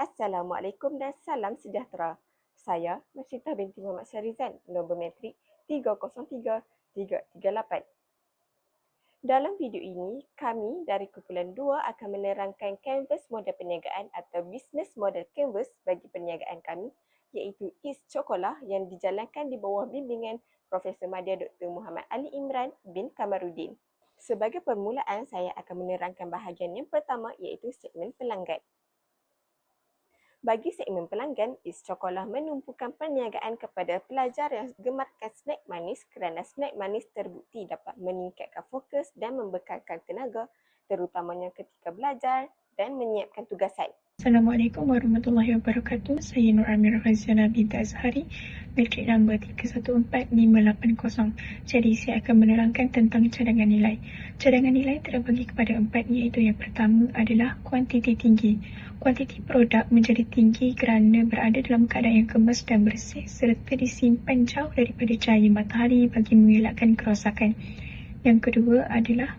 Assalamualaikum dan salam sejahtera. Saya Masyitah binti Muhammad Syarizan, nombor metrik 303338. Dalam video ini, kami dari kumpulan 2 akan menerangkan kanvas model perniagaan atau business model canvas bagi perniagaan kami iaitu East Chokolah yang dijalankan di bawah bimbingan Profesor Madya Dr. Muhammad Ali Imran bin Kamaruddin. Sebagai permulaan, saya akan menerangkan bahagian yang pertama iaitu segmen pelanggan. Bagi segmen pelanggan, Chokolah menumpukan perniagaan kepada pelajar yang gemarkan snack manis kerana snack manis terbukti dapat meningkatkan fokus dan membekalkan tenaga terutamanya ketika belajar dan menyiapkan tugasan. Assalamualaikum warahmatullahi wabarakatuh. Saya Nur Amir Ghaziana binti Azhari, metrik nombor 314580. Jadi saya akan menerangkan tentang cadangan nilai. Cadangan nilai terbagi kepada empat iaitu yang pertama adalah kuantiti tinggi. Kuantiti produk menjadi tinggi kerana berada dalam keadaan yang kemas dan bersih serta disimpan jauh daripada cahaya matahari bagi mengelakkan kerosakan. Yang kedua adalah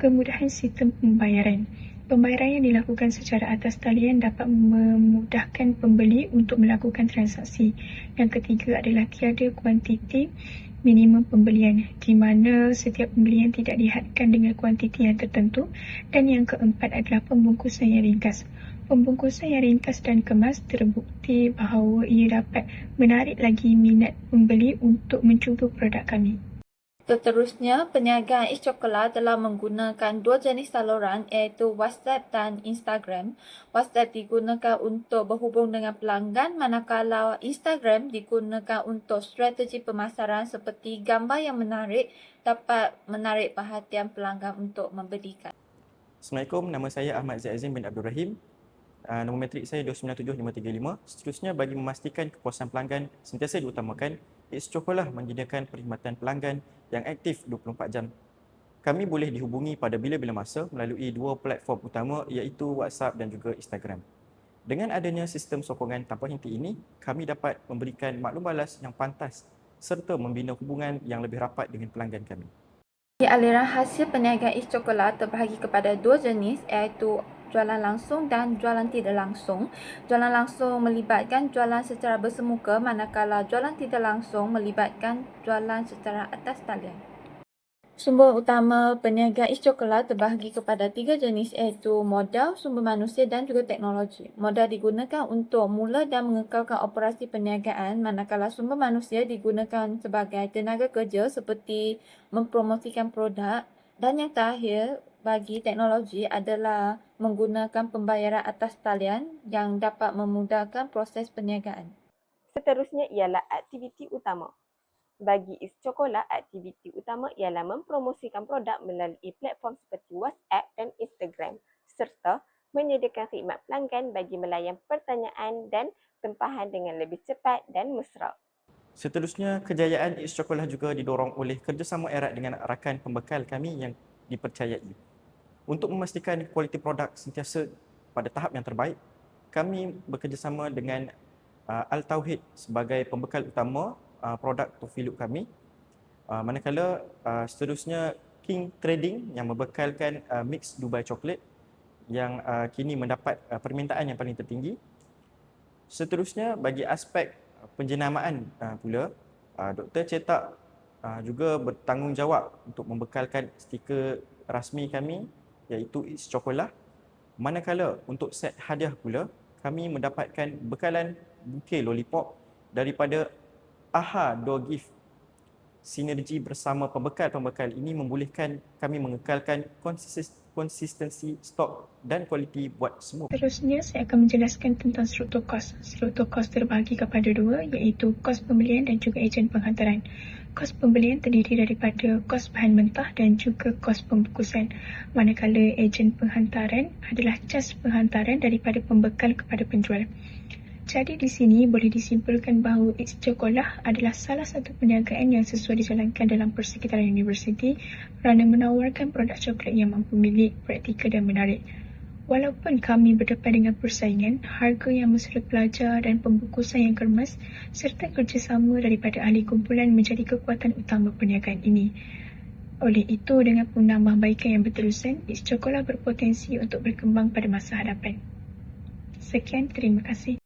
kemudahan sistem pembayaran. Pembayaran yang dilakukan secara atas talian dapat memudahkan pembeli untuk melakukan transaksi. Yang ketiga adalah tiada kuantiti minimum pembelian di mana setiap pembelian tidak dihadkan dengan kuantiti yang tertentu dan yang keempat adalah pembungkusan yang ringkas. Pembungkusan yang ringkas dan kemas terbukti bahawa ia dapat menarik lagi minat pembeli untuk mencuba produk kami. Seterusnya, perniagaan East Chocolate telah menggunakan dua jenis saluran iaitu WhatsApp dan Instagram. WhatsApp digunakan untuk berhubung dengan pelanggan manakala Instagram digunakan untuk strategi pemasaran seperti gambar yang menarik dapat menarik perhatian pelanggan untuk membelikan. Assalamualaikum, nama saya Ahmad Zaid Azim bin Abdul Rahim. Uh, nombor metrik saya 297535. Seterusnya bagi memastikan kepuasan pelanggan sentiasa diutamakan, It's Chocolah menyediakan perkhidmatan pelanggan yang aktif 24 jam. Kami boleh dihubungi pada bila-bila masa melalui dua platform utama iaitu WhatsApp dan juga Instagram. Dengan adanya sistem sokongan tanpa henti ini, kami dapat memberikan maklum balas yang pantas serta membina hubungan yang lebih rapat dengan pelanggan kami. Aliran hasil perniagaan East Chocolate terbahagi kepada dua jenis iaitu jualan langsung dan jualan tidak langsung. Jualan langsung melibatkan jualan secara bersemuka manakala jualan tidak langsung melibatkan jualan secara atas talian. Sumber utama perniagaan East Chocolate terbahagi kepada tiga jenis iaitu modal, sumber manusia dan juga teknologi. Modal digunakan untuk mula dan mengekalkan operasi perniagaan manakala sumber manusia digunakan sebagai tenaga kerja seperti mempromosikan produk dan yang terakhir bagi teknologi adalah menggunakan pembayaran atas talian yang dapat memudahkan proses perniagaan. Seterusnya ialah aktiviti utama. Bagi East Chocola, aktiviti utama ialah mempromosikan produk melalui platform seperti WhatsApp dan Instagram serta menyediakan khidmat pelanggan bagi melayan pertanyaan dan tempahan dengan lebih cepat dan mesra. Seterusnya, kejayaan Chocola juga didorong oleh kerjasama erat dengan rakan pembekal kami yang dipercayai. Untuk memastikan kualiti produk sentiasa pada tahap yang terbaik, kami bekerjasama dengan uh, Al Tauhid sebagai pembekal utama uh, produk Tofi Look kami. Uh, manakala uh, seterusnya King Trading yang membekalkan uh, mix Dubai Chocolate yang uh, kini mendapat uh, permintaan yang paling tertinggi. Seterusnya bagi aspek penjenamaan uh, pula, uh, Dr. Cetak uh, juga bertanggungjawab untuk membekalkan stiker rasmi kami iaitu It's Chocola. Manakala untuk set hadiah pula, kami mendapatkan bekalan bukit lollipop daripada AHA Door Gift. Sinergi bersama pembekal-pembekal ini membolehkan kami mengekalkan konsistensi stok dan kualiti buat semua. Terusnya saya akan menjelaskan tentang struktur kos. Struktur kos terbahagi kepada dua iaitu kos pembelian dan juga ejen penghantaran. Kos pembelian terdiri daripada kos bahan mentah dan juga kos pembungkusan. Manakala ejen penghantaran adalah cas penghantaran daripada pembekal kepada penjual. Jadi di sini boleh disimpulkan bahawa It's adalah salah satu perniagaan yang sesuai dijalankan dalam persekitaran universiti kerana menawarkan produk coklat yang mampu milik, praktikal dan menarik. Walaupun kami berdepan dengan persaingan, harga yang mesra pelajar dan pembungkusan yang kermas serta kerjasama daripada ahli kumpulan menjadi kekuatan utama perniagaan ini. Oleh itu, dengan penambahbaikan yang berterusan, It's berpotensi untuk berkembang pada masa hadapan. Sekian, terima kasih.